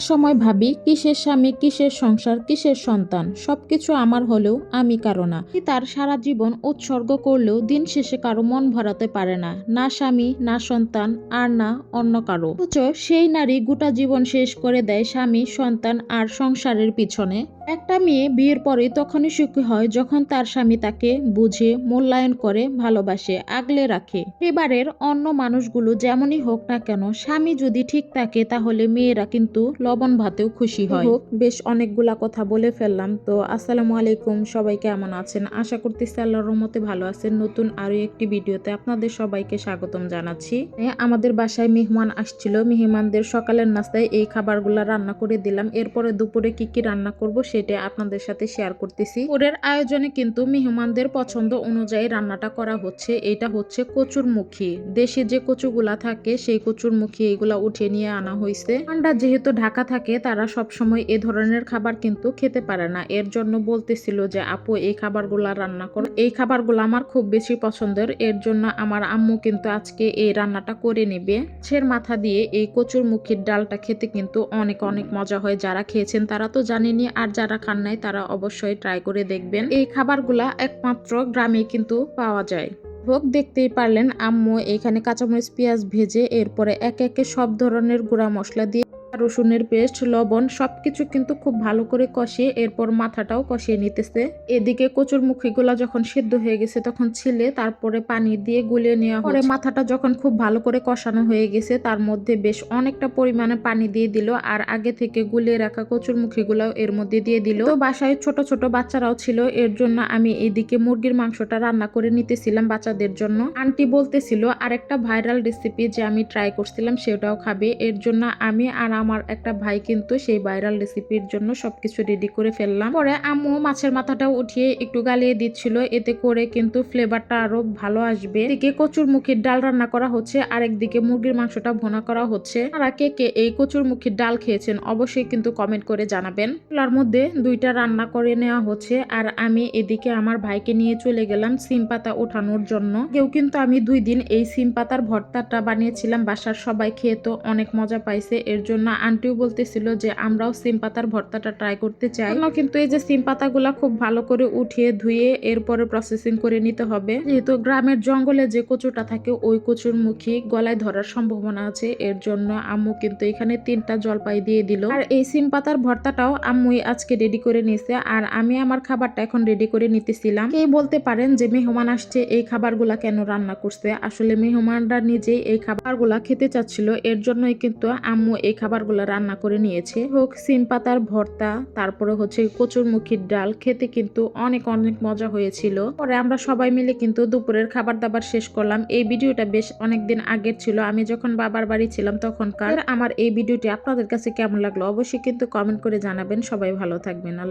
সময় ভাবি, কিসের স্বামী, কিসের সংসার, কিসের সন্তান? সবকিছু আমার হলেও আমি কারও না। তার সারা জীবন উৎসর্গ করলেও দিন শেষে কারও মন ভরাতে পারে না। না স্বামী, না সন্তান, আর না অন্য কারও। সেই নারী গোটা জীবন শেষ করে দেয় স্বামী, সন্তান আর সংসারের পিছনে। একটা মেয়ে বিয়ের পরে তখনই সুখী হয় যখন তার স্বামী তাকে বুঝে, মূল্যায়ন করে, ভালোবাসে, আগলে রাখে। এবারের অন্য মানুষগুলো যেমনই হোক না কেন, স্বামী যদি ঠিক থাকে তাহলে মেয়েরা কিন্তু লবণ ভাতেও খুশি হয়। হোক বেশ অনেকগুলা কথা বলে ফেললাম। তো আসসালামু আলাইকুম, সবাই কেমন আছেন? আশা করতেছি আল্লাহর রহমতে ভালো আছেন। নতুন আরও একটি ভিডিওতে আপনাদের সবাইকে স্বাগতম জানাচ্ছি। আমাদের বাসায় মেহমান আসছিল। মেহমানদের সকালের নাস্তায় এই খাবারগুলা রান্না করে দিলাম। এরপরে দুপুরে কি কি রান্না করব সেটা আপনাদের সাথে শেয়ার করতেছি। ওরের আয়োজনে কিন্তু মেহমানদের পছন্দ অনুযায়ী রান্নাটা করা হচ্ছে। এটা হচ্ছে কচুর মুখী দেশে যে কচুগুলা থাকে, সেই কচুর মুখী এগুলা উঠিয়ে নিয়ে আনা হয়েছে ঠান্ডা যেহেতু ঢাকা থাকে, তারা সব সময় এ ধরনের খাবার কিন্তু খেতে পারে না। এর জন্য বলতেছিল যে, আপু, এই খাবারগুলা রান্না করো। এই খাবারগুলো আমার খুব বেশি পছন্দের। এর জন্য আমার আম্মু কিন্তু আজকে এই রান্নাটা করে নেবে। ছের মাথা দিয়ে এই কচুর মুখির ডালটা খেতে কিন্তু অনেক অনেক মজা হয়। যারা খেয়েছেন তারা তো জানেনই। আর যারা খান নাই, তারা অবশ্যই ট্রাই করে দেখবেন। এই খাবারগুলা একমাত্র গ্রামে কিন্তু পাওয়া যায়। হোক, দেখতেই পারলেন, আম্মু এখানে কাঁচামরিচ, পেঁয়াজ ভেজে এরপরে এক একে সব ধরনের গুঁড়া মশলা দিয়ে রসুনের পেস্ট লবণ সবকিছু কিন্তু খুব ভালো করে কষিয়ে এরপর মাথাটাও কষিয়ে নিতেছে। এদিকে কচুর মুখিগুলা যখন সিদ্ধ হয়ে গেছে তখন ছিলে তারপরে পানি দিয়ে গুলিয়ে নেওয়া পরে মাথাটা যখন খুব ভালো করে কষানো হয়ে গেছে তার মধ্যে বেশ অনেকটা পরিমাণে পানি দিয়ে দিল আর আগে থেকে গুলিয়ে রাখা কচুর মুখিগুলাও এর মধ্যে দিয়ে দিল। তো বাসায় ছোট ছোট বাচ্চারাও ছিল এর জন্য আমি এদিকে মুরগির মাংসটা রান্না করে নিতেছিলাম বাচ্চাদের জন্য। আন্টি বলতেছিল আরেকটা ভাইরাল রেসিপি যে আমি ট্রাই করছিলাম সেটাও খাবে এর জন্য আমি আর আমার একটা ভাই কিন্তু সেই ভাইরাল রেসিপির জন্য সবকিছু রেডি করে ফেললাম। পরে আম্মু মাছের মাথাটাও উঠিয়ে একটু গালিয়ে দিচ্ছিল। এতে করে কিন্তু ফ্লেভারটা আরও ভালো আসবে। এদিকে কচুর মুখির ডাল রান্না করা হচ্ছে। আর একদিকে মুরগির মাংসটা ভোনা করা হচ্ছে। তারা কে কে এই কচুর মুখির ডাল খেয়েছেন অবশ্যই কিন্তু কমেন্ট করে জানাবেন। চুলার মধ্যে দুইটা রান্না করে নেওয়া হচ্ছে। আর আমি এদিকে আমার ভাইকে নিয়ে চলে গেলাম সিম পাতা ওঠানোর জন্য। কেউ কিন্তু আমি দুই দিন এই সিম পাতার ভর্তাটা বানিয়েছিলাম। বাসার সবাই খেয়ে তো অনেক মজা পাইছে। এর জন্য আন্টিও বলতেছিল যে আমরাও সিম পাতার ভর্তাটা ট্রাই করতে চাই। কিন্তু এই যে সিম পাতাগুলা খুব ভালো করে উঠিয়ে ধুয়ে এরপরে প্রসেসিং করে নিতে হবে। যেহেতু গ্রামের জঙ্গলে যে কচুটা থাকে, ওই কচুর মুখী গলায় ধরার সম্ভাবনা আছে। এর জন্য আম্মু কিন্তু এখানে তিনটা জলপাই দিয়ে দিল। আর এই সিম পাতার ভর্তাটাও আম্মুই আজকে রেডি করে নিছে। আর আমি আমার খাবারটা এখন রেডি করে নিতেছিলাম। কে বলতে পারেন যে মেহমান আসছে, এই খাবারগুলা কেন রান্না করছে? আসলে মেহমানরা নিজেই এই খাবারগুলা খেতে চাচ্ছিল। এর জন্যই কিন্তু আম্মু এই খাবারগুলা রান্না করে নিয়েছে। হোক, সিম পাতার ভর্তা, তারপরে হচ্ছে কচুর মুখির ডাল, খেতে কিন্তু অনেক অনেক মজা হয়েছিল। পরে আমরা সবাই মিলে কিন্তু দুপুরের খাবার দাবার শেষ করলাম। এই ভিডিওটা বেশ অনেকদিন আগের ছিল। আমি যখন বাবার বাড়ি ছিলাম তখনকার। আমার এই ভিডিওটি আপনাদের কাছে কেমন লাগল অবশ্যই কিন্তু কমেন্ট করে জানাবেন। সবাই ভালো থাকবেন। আল্লাহ